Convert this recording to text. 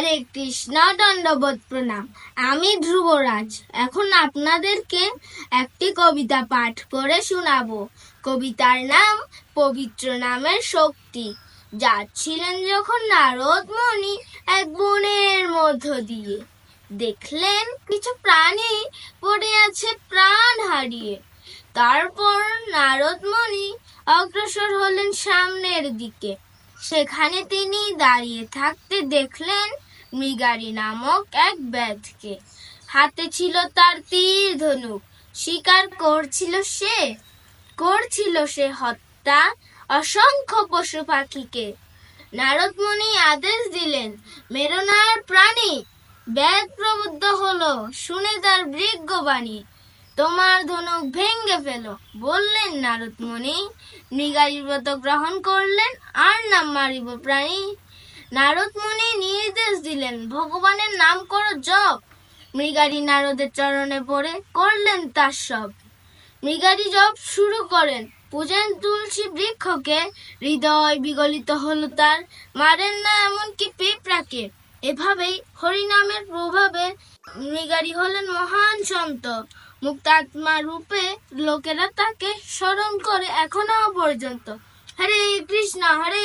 হরে কৃষ্ণ দণ্ডবোধ প্রণাম। আমি ধ্রুবরাজ। এখন আপনাদেরকে একটি কবিতা পাঠ করে শোনাব। কবিতার নাম পবিত্র নামের শক্তি। যাচ্ছিলেন যখন নারদ মণি এক বনের মধ্য দিয়ে। দেখলেন কিছু প্রাণী পড়ে আছে প্রাণ হারিয়ে। তারপর নারদ মণি অগ্রসর হলেন সামনের দিকে। সেখানে তিনি দাঁড়িয়ে থাকতে দেখলেন মৃগারি নামক এক ব্যাধকে হাতে ছিল তার তীর ধনুক, শিকার করছিল সে করছিল সে হত্যা অসংখ্য পশু পাখিকে। নারদমণি আদেশ দিলেন, মেরনার প্রাণী ব্যাগ প্রবুদ্ধ হলো, শুনে তার বৃজ্ঞবাণী তোমার ধনুক ভেঙ্গে ফেলো। বললেন নারদমণি, মৃগারীর ব্রত গ্রহণ করলেন, আর নাম মারিব প্রাণী। নারদমণি নির্দেশ দিলেন ভগবানের নাম করো জপ। মৃগারী নারদের চরণে পড়ে করলেন তার সব। মৃগারী জপ শুরু করেন। পূজেন তুলসী বৃক্ষকে হৃদয় বিগলিত হলো তার। মারেন না এমনকি পিঁপড়াকে। এভাবেই হরিনামের প্রভাবে মৃগারী হলেন মহান সন্ত। মুক্তাত্মা রূপে লোকেরা তাকে স্মরণ করে এখনও পর্যন্ত। হরে কৃষ্ণ, হরে